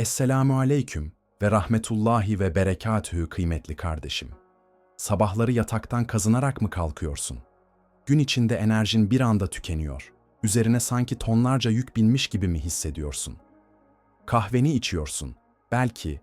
Esselamu aleyküm ve rahmetullahi ve berekatühü kıymetli kardeşim. Sabahları yataktan kazınarak mı kalkıyorsun? Gün içinde enerjin bir anda tükeniyor. Üzerine sanki tonlarca yük binmiş gibi mi hissediyorsun? Kahveni içiyorsun. Belki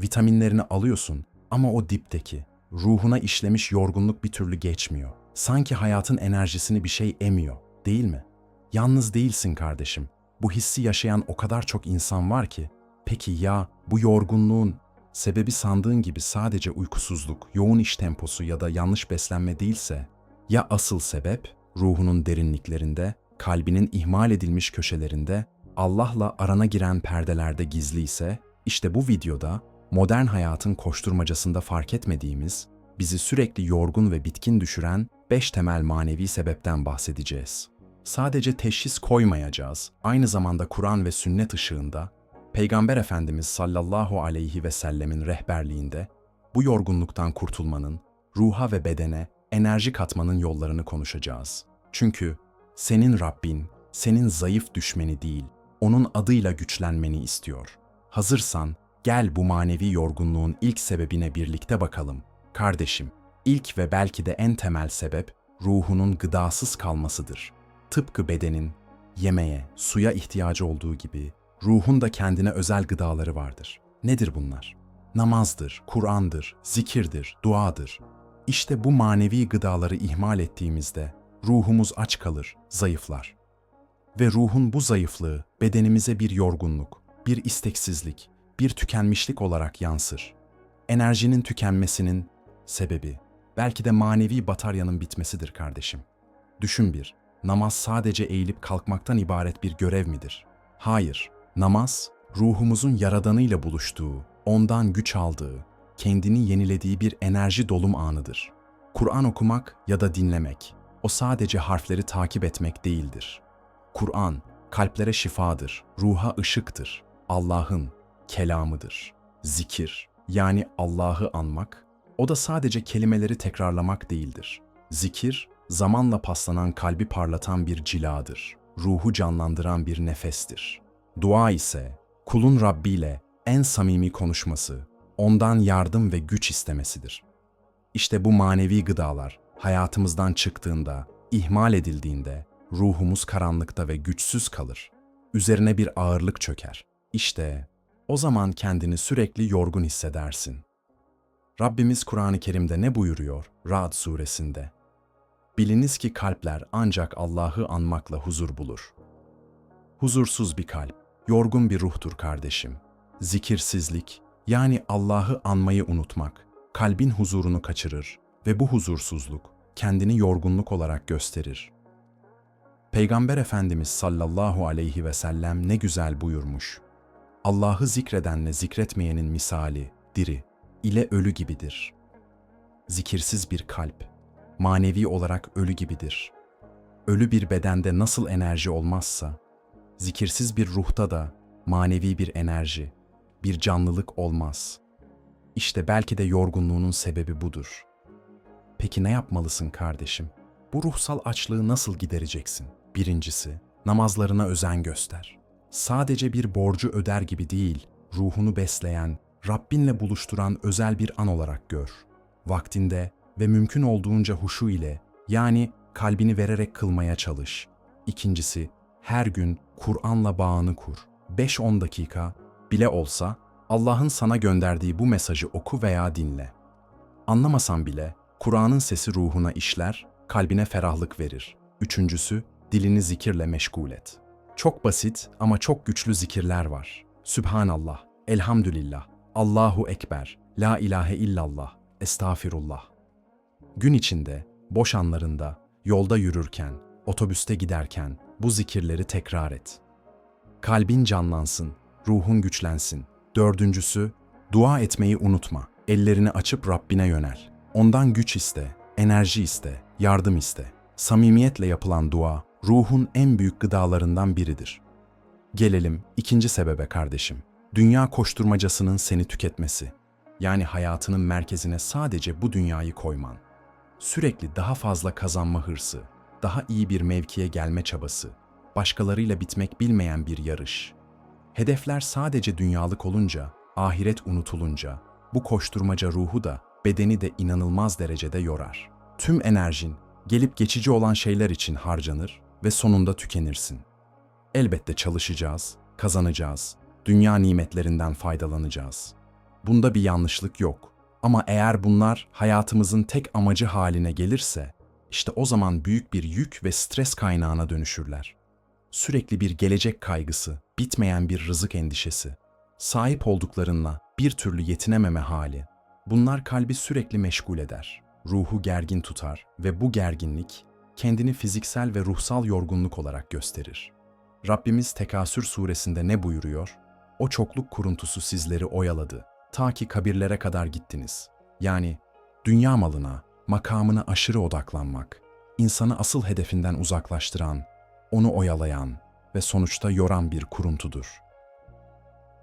vitaminlerini alıyorsun ama o dipteki, ruhuna işlemiş yorgunluk bir türlü geçmiyor. Sanki hayatın enerjisini bir şey emiyor, değil mi? Yalnız değilsin kardeşim. Bu hissi yaşayan o kadar çok insan var ki. Peki ya bu yorgunluğun sebebi sandığın gibi sadece uykusuzluk, yoğun iş temposu ya da yanlış beslenme değilse, ya asıl sebep ruhunun derinliklerinde, kalbinin ihmal edilmiş köşelerinde, Allah'la arana giren perdelerde gizli ise, işte bu videoda modern hayatın koşturmacasında fark etmediğimiz, bizi sürekli yorgun ve bitkin düşüren beş temel manevi sebepten bahsedeceğiz. Sadece teşhis koymayacağız, aynı zamanda Kur'an ve sünnet ışığında, Peygamber Efendimiz sallallahu aleyhi ve sellemin rehberliğinde bu yorgunluktan kurtulmanın, ruha ve bedene enerji katmanın yollarını konuşacağız. Çünkü senin Rabbin, senin zayıf düşmeni değil, onun adıyla güçlenmeni istiyor. Hazırsan gel bu manevi yorgunluğun ilk sebebine birlikte bakalım. Kardeşim, ilk ve belki de en temel sebep ruhunun gıdasız kalmasıdır. Tıpkı bedenin yemeğe, suya ihtiyacı olduğu gibi ruhun da kendine özel gıdaları vardır. Nedir bunlar? Namazdır, Kur'an'dır, zikirdir, duadır. İşte bu manevi gıdaları ihmal ettiğimizde ruhumuz aç kalır, zayıflar. Ve ruhun bu zayıflığı bedenimize bir yorgunluk, bir isteksizlik, bir tükenmişlik olarak yansır. Enerjinin tükenmesinin sebebi belki de manevi bataryanın bitmesidir kardeşim. Düşün bir, namaz sadece eğilip kalkmaktan ibaret bir görev midir? Hayır, namaz ruhumuzun yaradanıyla buluştuğu, ondan güç aldığı, kendini yenilediği bir enerji dolum anıdır. Kur'an okumak ya da dinlemek, o sadece harfleri takip etmek değildir. Kur'an, kalplere şifadır, ruha ışıktır, Allah'ın kelamıdır. Zikir, yani Allah'ı anmak, o da sadece kelimeleri tekrarlamak değildir. Zikir, zamanla paslanan kalbi parlatan bir ciladır. Ruhu canlandıran bir nefestir. Dua ise, kulun Rabbi ile en samimi konuşması, ondan yardım ve güç istemesidir. İşte bu manevi gıdalar hayatımızdan çıktığında, ihmal edildiğinde ruhumuz karanlıkta ve güçsüz kalır. Üzerine bir ağırlık çöker. İşte o zaman kendini sürekli yorgun hissedersin. Rabbimiz Kur'an-ı Kerim'de ne buyuruyor? Ra'd suresinde. Biliniz ki kalpler ancak Allah'ı anmakla huzur bulur. Huzursuz bir kalp, yorgun bir ruhtur kardeşim. Zikirsizlik, yani Allah'ı anmayı unutmak, kalbin huzurunu kaçırır ve bu huzursuzluk kendini yorgunluk olarak gösterir. Peygamber Efendimiz sallallahu aleyhi ve sellem ne güzel buyurmuş. Allah'ı zikredenle zikretmeyenin misali, diri, ile ölü gibidir. Zikirsiz bir kalp, manevi olarak ölü gibidir. Ölü bir bedende nasıl enerji olmazsa, zikirsiz bir ruhta da manevi bir enerji, bir canlılık olmaz. İşte belki de yorgunluğunun sebebi budur. Peki ne yapmalısın kardeşim? Bu ruhsal açlığı nasıl gidereceksin? Birincisi, namazlarına özen göster. Sadece bir borcu öder gibi değil, ruhunu besleyen, Rabbinle buluşturan özel bir an olarak gör. Vaktinde ve mümkün olduğunca huşu ile, yani kalbini vererek kılmaya çalış. İkincisi, her gün Kur'an'la bağını kur. 5-10 dakika bile olsa Allah'ın sana gönderdiği bu mesajı oku veya dinle. Anlamasan bile Kur'an'ın sesi ruhuna işler, kalbine ferahlık verir. Üçüncüsü, dilini zikirle meşgul et. Çok basit ama çok güçlü zikirler var. Sübhanallah, Elhamdülillah, Allahu Ekber, La ilahe illallah, Estağfirullah. Gün içinde, boş anlarında, yolda yürürken, otobüste giderken bu zikirleri tekrar et. Kalbin canlansın, ruhun güçlensin. Dördüncüsü, dua etmeyi unutma. Ellerini açıp Rabbine yönel. Ondan güç iste, enerji iste, yardım iste. Samimiyetle yapılan dua, ruhun en büyük gıdalarından biridir. Gelelim ikinci sebebe kardeşim. Dünya koşturmacasının seni tüketmesi. Yani hayatının merkezine sadece bu dünyayı koyman. Sürekli daha fazla kazanma hırsı, daha iyi bir mevkiye gelme çabası, başkalarıyla bitmek bilmeyen bir yarış. Hedefler sadece dünyalık olunca, ahiret unutulunca, bu koşturmaca ruhu da, bedeni de inanılmaz derecede yorar. Tüm enerjin, gelip geçici olan şeyler için harcanır ve sonunda tükenirsin. Elbette çalışacağız, kazanacağız, dünya nimetlerinden faydalanacağız. Bunda bir yanlışlık yok. Ama eğer bunlar hayatımızın tek amacı haline gelirse, işte o zaman büyük bir yük ve stres kaynağına dönüşürler. Sürekli bir gelecek kaygısı, bitmeyen bir rızık endişesi, sahip olduklarınla bir türlü yetinememe hali. Bunlar kalbi sürekli meşgul eder, ruhu gergin tutar ve bu gerginlik kendini fiziksel ve ruhsal yorgunluk olarak gösterir. Rabbimiz Tekasür suresinde ne buyuruyor? O çokluk kuruntusu sizleri oyaladı. Ta ki kabirlere kadar gittiniz. Yani dünya malına, makamına aşırı odaklanmak, insanı asıl hedefinden uzaklaştıran, onu oyalayan ve sonuçta yoran bir kuruntudur.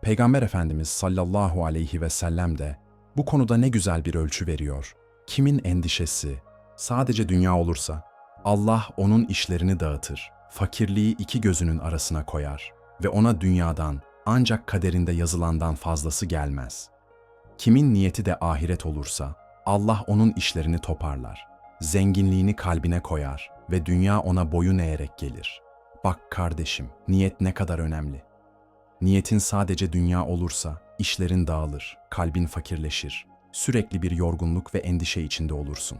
Peygamber Efendimiz sallallahu aleyhi ve sellem de bu konuda ne güzel bir ölçü veriyor. Kimin endişesi sadece dünya olursa Allah onun işlerini dağıtır, fakirliği iki gözünün arasına koyar ve ona dünyadan ancak kaderinde yazılandan fazlası gelmez. Kimin niyeti de ahiret olursa Allah onun işlerini toparlar, zenginliğini kalbine koyar ve dünya ona boyun eğerek gelir. Bak kardeşim, niyet ne kadar önemli. Niyetin sadece dünya olursa işlerin dağılır, kalbin fakirleşir, sürekli bir yorgunluk ve endişe içinde olursun.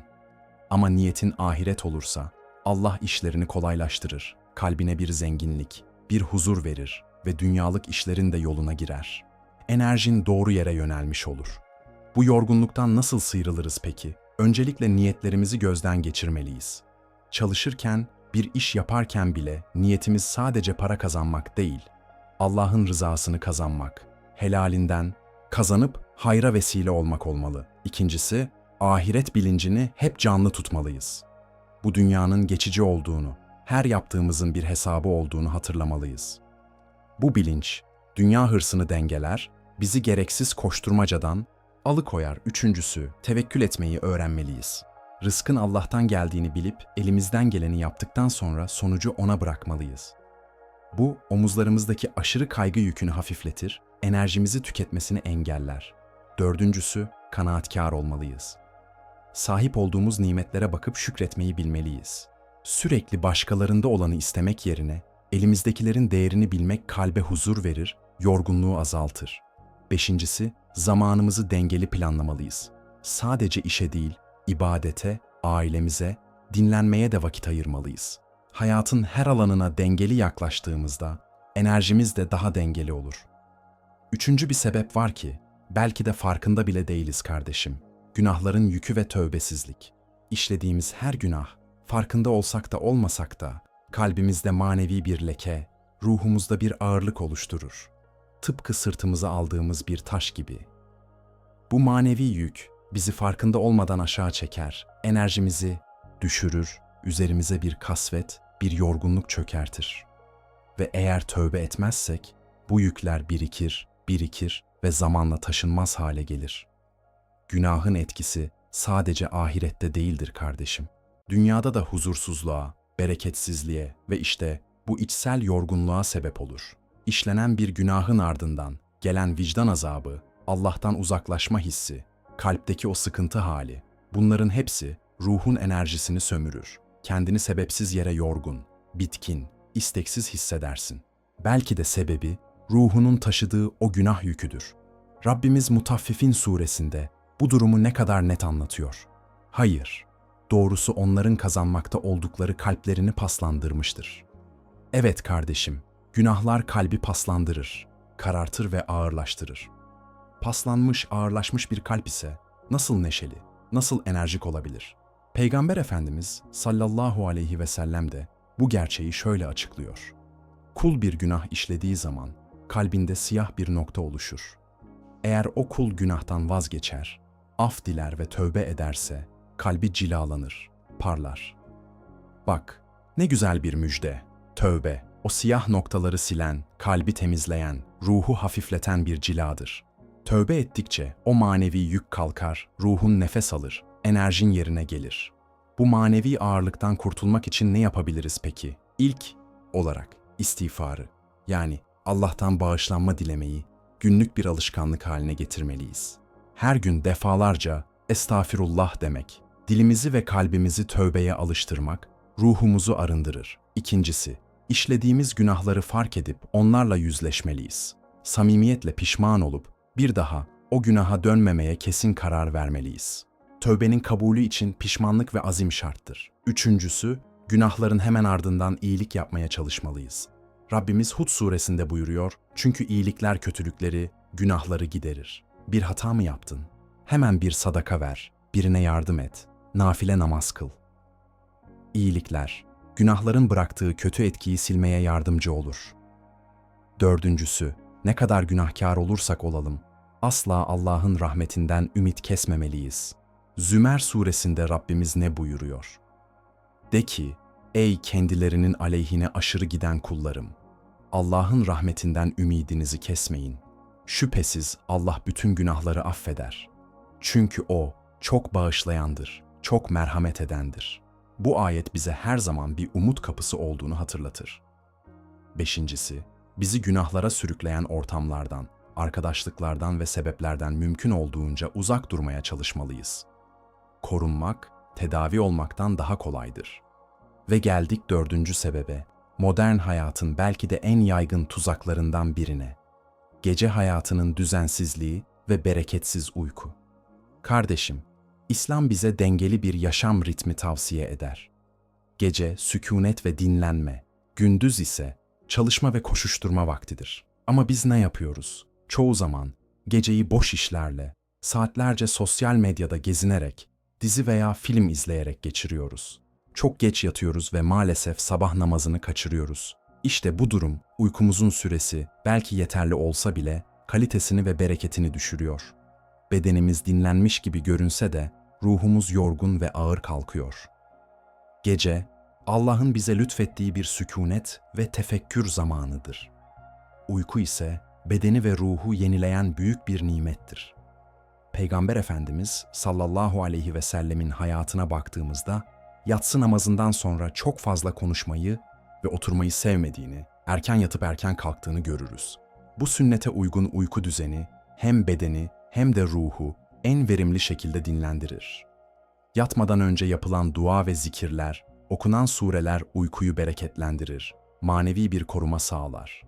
Ama niyetin ahiret olursa Allah işlerini kolaylaştırır, kalbine bir zenginlik, bir huzur verir ve dünyalık işlerin de yoluna girer. Enerjin doğru yere yönelmiş olur. Bu yorgunluktan nasıl sıyrılırız peki? Öncelikle niyetlerimizi gözden geçirmeliyiz. Çalışırken, bir iş yaparken bile niyetimiz sadece para kazanmak değil, Allah'ın rızasını kazanmak, helalinden, kazanıp hayra vesile olmak olmalı. İkincisi, ahiret bilincini hep canlı tutmalıyız. Bu dünyanın geçici olduğunu, her yaptığımızın bir hesabı olduğunu hatırlamalıyız. Bu bilinç, dünya hırsını dengeler, bizi gereksiz koşturmacadan alıkoyar. Üçüncüsü, tevekkül etmeyi öğrenmeliyiz. Rızkın Allah'tan geldiğini bilip elimizden geleni yaptıktan sonra sonucu ona bırakmalıyız. Bu, omuzlarımızdaki aşırı kaygı yükünü hafifletir, enerjimizi tüketmesini engeller. Dördüncüsü, kanaatkar olmalıyız. Sahip olduğumuz nimetlere bakıp şükretmeyi bilmeliyiz. Sürekli başkalarında olanı istemek yerine, elimizdekilerin değerini bilmek kalbe huzur verir, yorgunluğu azaltır. Beşincisi, zamanımızı dengeli planlamalıyız. Sadece işe değil, ibadete, ailemize, dinlenmeye de vakit ayırmalıyız. Hayatın her alanına dengeli yaklaştığımızda enerjimiz de daha dengeli olur. Üçüncü bir sebep var ki belki de farkında bile değiliz kardeşim. Günahların yükü ve tövbesizlik. İşlediğimiz her günah, farkında olsak da olmasak da kalbimizde manevi bir leke, ruhumuzda bir ağırlık oluşturur. Tıpkı sırtımıza aldığımız bir taş gibi. Bu manevi yük bizi farkında olmadan aşağı çeker, enerjimizi düşürür, üzerimize bir kasvet, bir yorgunluk çökertir. Ve eğer tövbe etmezsek bu yükler birikir, birikir ve zamanla taşınmaz hale gelir. Günahın etkisi sadece ahirette değildir kardeşim. Dünyada da huzursuzluğa, bereketsizliğe ve işte bu içsel yorgunluğa sebep olur. İşlenen bir günahın ardından gelen vicdan azabı, Allah'tan uzaklaşma hissi, kalpteki o sıkıntı hali, bunların hepsi ruhun enerjisini sömürür. Kendini sebepsiz yere yorgun, bitkin, isteksiz hissedersin. Belki de sebebi ruhunun taşıdığı o günah yüküdür. Rabbimiz Mutaffifin suresinde bu durumu ne kadar net anlatıyor. Hayır, doğrusu onların kazanmakta oldukları kalplerini paslandırmıştır. Evet kardeşim, günahlar kalbi paslandırır, karartır ve ağırlaştırır. Paslanmış, ağırlaşmış bir kalp ise nasıl neşeli, nasıl enerjik olabilir? Peygamber Efendimiz sallallahu aleyhi ve sellem de bu gerçeği şöyle açıklıyor. Kul bir günah işlediği zaman kalbinde siyah bir nokta oluşur. Eğer o kul günahtan vazgeçer, af diler ve tövbe ederse kalbi cilalanır, parlar. Bak, ne güzel bir müjde. Tövbe, o siyah noktaları silen, kalbi temizleyen, ruhu hafifleten bir ciladır. Tövbe ettikçe o manevi yük kalkar, ruhun nefes alır, enerjin yerine gelir. Bu manevi ağırlıktan kurtulmak için ne yapabiliriz peki? İlk olarak istiğfarı, yani Allah'tan bağışlanma dilemeyi günlük bir alışkanlık haline getirmeliyiz. Her gün defalarca estağfirullah demek, dilimizi ve kalbimizi tövbeye alıştırmak, ruhumuzu arındırır. İkincisi, işlediğimiz günahları fark edip onlarla yüzleşmeliyiz. Samimiyetle pişman olup bir daha o günaha dönmemeye kesin karar vermeliyiz. Tövbenin kabulü için pişmanlık ve azim şarttır. Üçüncüsü, günahların hemen ardından iyilik yapmaya çalışmalıyız. Rabbimiz Hud suresinde buyuruyor, çünkü iyilikler kötülükleri, günahları giderir. Bir hata mı yaptın? Hemen bir sadaka ver, birine yardım et, nafile namaz kıl. İyilikler, günahların bıraktığı kötü etkiyi silmeye yardımcı olur. Dördüncüsü, ne kadar günahkar olursak olalım, asla Allah'ın rahmetinden ümit kesmemeliyiz. Zümer suresinde Rabbimiz ne buyuruyor? De ki, ey kendilerinin aleyhine aşırı giden kullarım! Allah'ın rahmetinden ümidinizi kesmeyin. Şüphesiz Allah bütün günahları affeder. Çünkü O çok bağışlayandır, çok merhamet edendir. Bu ayet bize her zaman bir umut kapısı olduğunu hatırlatır. Beşincisi, bizi günahlara sürükleyen ortamlardan, arkadaşlıklardan ve sebeplerden mümkün olduğunca uzak durmaya çalışmalıyız. Korunmak, tedavi olmaktan daha kolaydır. Ve geldik dördüncü sebebe, modern hayatın belki de en yaygın tuzaklarından birine. Gece hayatının düzensizliği ve bereketsiz uyku. Kardeşim, İslam bize dengeli bir yaşam ritmi tavsiye eder. Gece sükunet ve dinlenme, gündüz ise çalışma ve koşuşturma vaktidir. Ama biz ne yapıyoruz? Çoğu zaman geceyi boş işlerle, saatlerce sosyal medyada gezinerek, dizi veya film izleyerek geçiriyoruz. Çok geç yatıyoruz ve maalesef sabah namazını kaçırıyoruz. İşte bu durum uykumuzun süresi belki yeterli olsa bile kalitesini ve bereketini düşürüyor. Bedenimiz dinlenmiş gibi görünse de ruhumuz yorgun ve ağır kalkıyor. Gece Allah'ın bize lütfettiği bir sükunet ve tefekkür zamanıdır. Uyku ise bedeni ve ruhu yenileyen büyük bir nimettir. Peygamber Efendimiz sallallahu aleyhi ve sellemin hayatına baktığımızda yatsı namazından sonra çok fazla konuşmayı ve oturmayı sevmediğini, erken yatıp erken kalktığını görürüz. Bu sünnete uygun uyku düzeni hem bedeni hem de ruhu en verimli şekilde dinlendirir. Yatmadan önce yapılan dua ve zikirler, okunan sureler uykuyu bereketlendirir, manevi bir koruma sağlar.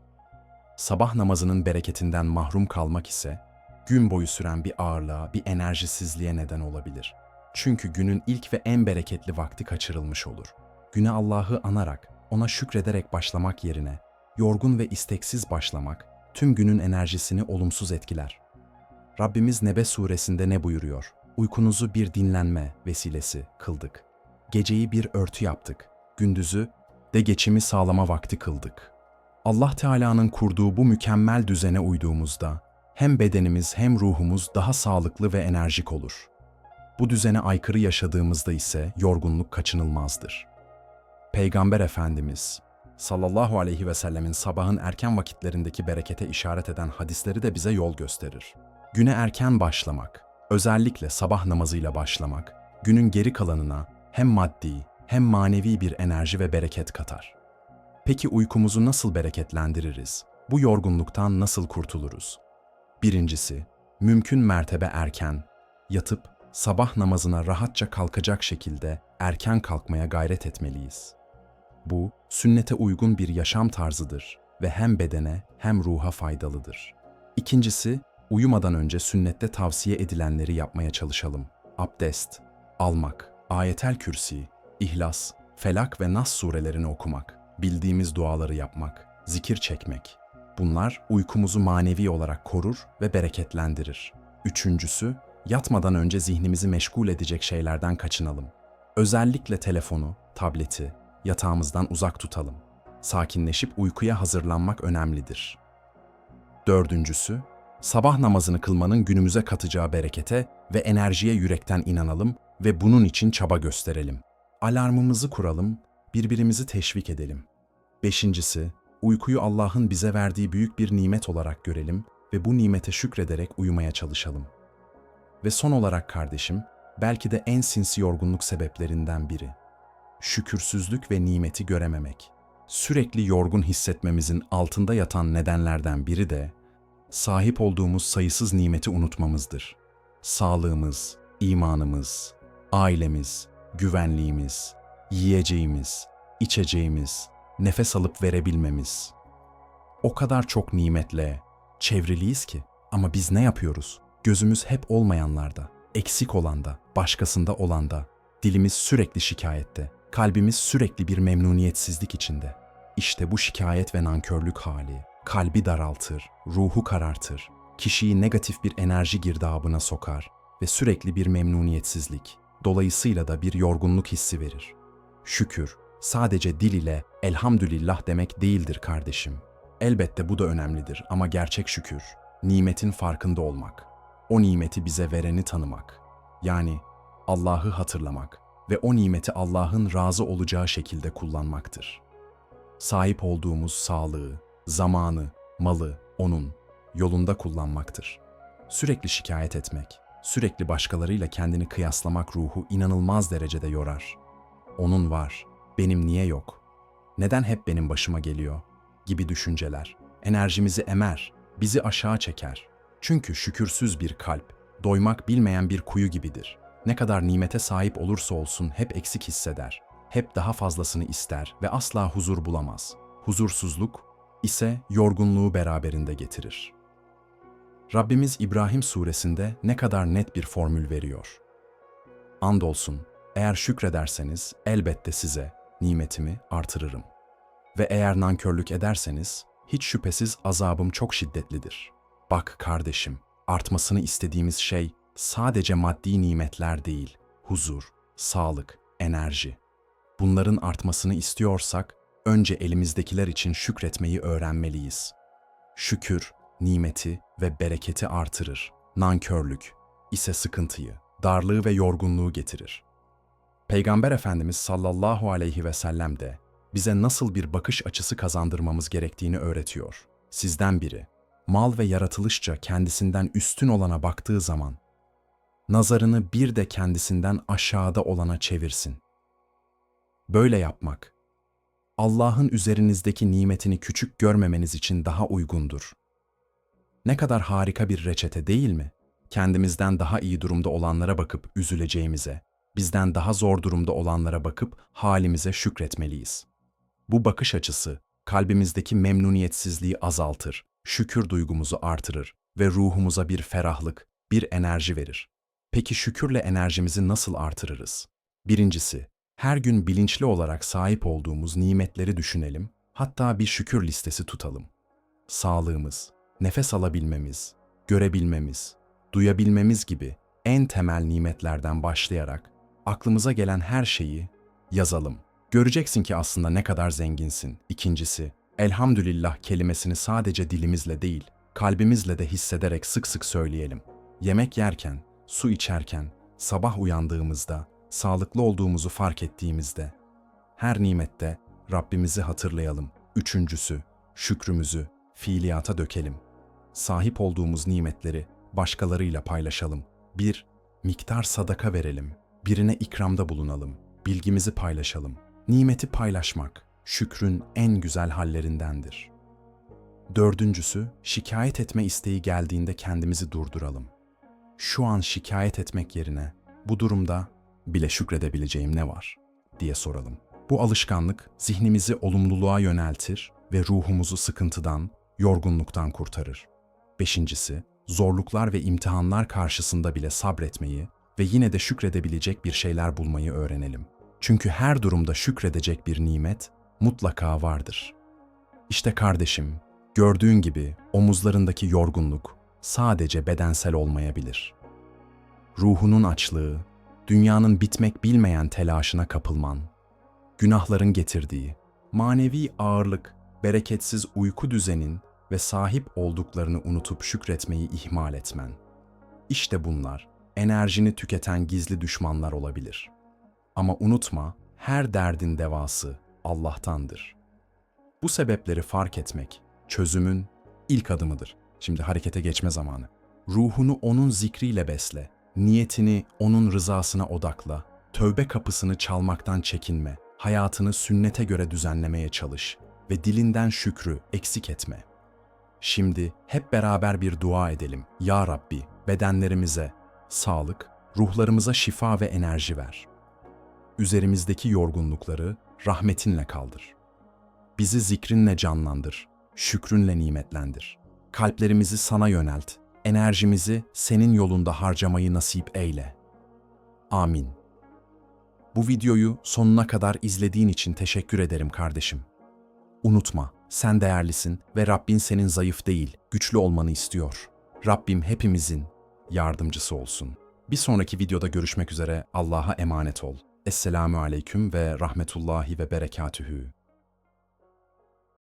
Sabah namazının bereketinden mahrum kalmak ise gün boyu süren bir ağırlığa, bir enerjisizliğe neden olabilir. Çünkü günün ilk ve en bereketli vakti kaçırılmış olur. Güne Allah'ı anarak, ona şükrederek başlamak yerine yorgun ve isteksiz başlamak tüm günün enerjisini olumsuz etkiler. Rabbimiz Nebe suresinde ne buyuruyor? Uykunuzu bir dinlenme vesilesi kıldık. Geceyi bir örtü yaptık. Gündüzü de geçimi sağlama vakti kıldık. Allah Teala'nın kurduğu bu mükemmel düzene uyduğumuzda hem bedenimiz hem ruhumuz daha sağlıklı ve enerjik olur. Bu düzene aykırı yaşadığımızda ise yorgunluk kaçınılmazdır. Peygamber Efendimiz sallallahu aleyhi ve sellemin sabahın erken vakitlerindeki berekete işaret eden hadisleri de bize yol gösterir. Güne erken başlamak, özellikle sabah namazıyla başlamak, günün geri kalanına hem maddi hem manevi bir enerji ve bereket katar. Peki uykumuzu nasıl bereketlendiririz? Bu yorgunluktan nasıl kurtuluruz? Birincisi, mümkün mertebe erken, yatıp sabah namazına rahatça kalkacak şekilde erken kalkmaya gayret etmeliyiz. Bu, sünnete uygun bir yaşam tarzıdır ve hem bedene hem ruha faydalıdır. İkincisi, uyumadan önce sünnette tavsiye edilenleri yapmaya çalışalım. Abdest, almak, ayetel kürsi, ihlas, felak ve nas surelerini okumak, bildiğimiz duaları yapmak, zikir çekmek. Bunlar uykumuzu manevi olarak korur ve bereketlendirir. Üçüncüsü, yatmadan önce zihnimizi meşgul edecek şeylerden kaçınalım. Özellikle telefonu, tableti, yatağımızdan uzak tutalım. Sakinleşip uykuya hazırlanmak önemlidir. Dördüncüsü, sabah namazını kılmanın günümüze katacağı berekete ve enerjiye yürekten inanalım ve bunun için çaba gösterelim. Alarmımızı kuralım, birbirimizi teşvik edelim. Beşincisi, uykuyu Allah'ın bize verdiği büyük bir nimet olarak görelim ve bu nimete şükrederek uyumaya çalışalım. Ve son olarak kardeşim, belki de en sinsi yorgunluk sebeplerinden biri. Şükürsüzlük ve nimeti görememek. sürekli yorgun hissetmemizin altında yatan nedenlerden biri de sahip olduğumuz sayısız nimeti unutmamızdır. Sağlığımız, imanımız, ailemiz, güvenliğimiz, yiyeceğimiz, içeceğimiz, nefes alıp verebilmemiz. O kadar çok nimetle çevriliyiz ki ama biz ne yapıyoruz? Gözümüz hep olmayanlarda, eksik olanda, başkasında olanda, dilimiz sürekli şikayette, kalbimiz sürekli bir memnuniyetsizlik içinde. İşte bu şikayet ve nankörlük hali kalbi daraltır, ruhu karartır, kişiyi negatif bir enerji girdabına sokar ve sürekli bir memnuniyetsizlik, dolayısıyla da bir yorgunluk hissi verir. Şükür, sadece dil ile elhamdülillah demek değildir kardeşim. Elbette bu da önemlidir ama gerçek şükür, nimetin farkında olmak. O nimeti bize vereni tanımak. Yani Allah'ı hatırlamak ve o nimeti Allah'ın razı olacağı şekilde kullanmaktır. Sahip olduğumuz sağlığı, zamanı, malı onun yolunda kullanmaktır. Sürekli şikayet etmek, sürekli başkalarıyla kendini kıyaslamak ruhu inanılmaz derecede yorar. Onun var, benim niye yok? Neden hep benim başıma geliyor? gibi düşünceler enerjimizi emer, bizi aşağı çeker. Çünkü şükürsüz bir kalp, doymak bilmeyen bir kuyu gibidir. Ne kadar nimete sahip olursa olsun hep eksik hisseder. Hep daha fazlasını ister ve asla huzur bulamaz. Huzursuzluk ise yorgunluğu beraberinde getirir. Rabbimiz İbrahim suresinde ne kadar net bir formül veriyor. Andolsun, eğer şükrederseniz elbette size nimetimi artırırım. Ve eğer nankörlük ederseniz hiç şüphesiz azabım çok şiddetlidir. Bak kardeşim, artmasını istediğimiz şey sadece maddi nimetler değil, huzur, sağlık, enerji. Bunların artmasını istiyorsak önce elimizdekiler için şükretmeyi öğrenmeliyiz. Şükür, nimeti ve bereketi artırır. Nankörlük ise sıkıntıyı, darlığı ve yorgunluğu getirir. Peygamber Efendimiz sallallahu aleyhi ve sellem de bize nasıl bir bakış açısı kazandırmamız gerektiğini öğretiyor. Sizden biri, mal ve yaratılışça kendisinden üstün olana baktığı zaman, nazarını bir de kendisinden aşağıda olana çevirsin. Böyle yapmak, Allah'ın üzerinizdeki nimetini küçük görmemeniz için daha uygundur. Ne kadar harika bir reçete değil mi? Kendimizden daha iyi durumda olanlara bakıp üzüleceğimize, bizden daha zor durumda olanlara bakıp halimize şükretmeliyiz. Bu bakış açısı kalbimizdeki memnuniyetsizliği azaltır, şükür duygumuzu artırır ve ruhumuza bir ferahlık, bir enerji verir. Peki şükürle enerjimizi nasıl artırırız? Birincisi, her gün bilinçli olarak sahip olduğumuz nimetleri düşünelim, hatta bir şükür listesi tutalım. Sağlığımız, nefes alabilmemiz, görebilmemiz, duyabilmemiz gibi en temel nimetlerden başlayarak aklımıza gelen her şeyi yazalım. Göreceksin ki aslında ne kadar zenginsin. İkincisi, elhamdülillah kelimesini sadece dilimizle değil, kalbimizle de hissederek sık sık söyleyelim. Yemek yerken, su içerken, sabah uyandığımızda, sağlıklı olduğumuzu fark ettiğimizde, her nimette Rabbimizi hatırlayalım. Üçüncüsü, şükrümüzü fiiliyata dökelim. Sahip olduğumuz nimetleri başkalarıyla paylaşalım. Bir, miktar sadaka verelim. Birine ikramda bulunalım. Bilgimizi paylaşalım. Nimeti paylaşmak, şükrün en güzel hallerindendir. Dördüncüsü, şikayet etme isteği geldiğinde kendimizi durduralım. Şu an şikayet etmek yerine, bu durumda bile şükredebileceğim ne var diye soralım. Bu alışkanlık zihnimizi olumluluğa yöneltir ve ruhumuzu sıkıntıdan, yorgunluktan kurtarır. Beşincisi, zorluklar ve imtihanlar karşısında bile sabretmeyi ve yine de şükredebilecek bir şeyler bulmayı öğrenelim. Çünkü her durumda şükredecek bir nimet mutlaka vardır. İşte kardeşim, gördüğün gibi omuzlarındaki yorgunluk sadece bedensel olmayabilir. Ruhunun açlığı, dünyanın bitmek bilmeyen telaşına kapılman, günahların getirdiği manevi ağırlık, bereketsiz uyku düzenin ve sahip olduklarını unutup şükretmeyi ihmal etmen. İşte bunlar enerjini tüketen gizli düşmanlar olabilir. Ama unutma, her derdin devası Allah'tandır. Bu sebepleri fark etmek çözümün ilk adımıdır. Şimdi harekete geçme zamanı. Ruhunu onun zikriyle besle, niyetini onun rızasına odakla, tövbe kapısını çalmaktan çekinme, Hayatını sünnete göre düzenlemeye çalış ve dilinden şükrü eksik etme. Şimdi hep beraber bir dua edelim. Ya Rabbi, bedenlerimize sağlık, ruhlarımıza şifa ve enerji ver. Üzerimizdeki yorgunlukları rahmetinle kaldır. Bizi zikrinle canlandır, şükrünle nimetlendir. Kalplerimizi sana yönelt, enerjimizi senin yolunda harcamayı nasip eyle. Amin. Bu videoyu sonuna kadar izlediğin için teşekkür ederim kardeşim. Unutma, sen değerlisin ve Rabbin senin zayıf değil, güçlü olmanı istiyor. Rabbim hepimizin yardımcısı olsun. Bir sonraki videoda görüşmek üzere Allah'a emanet ol. Esselamu aleyküm ve rahmetullahi ve berekatühü.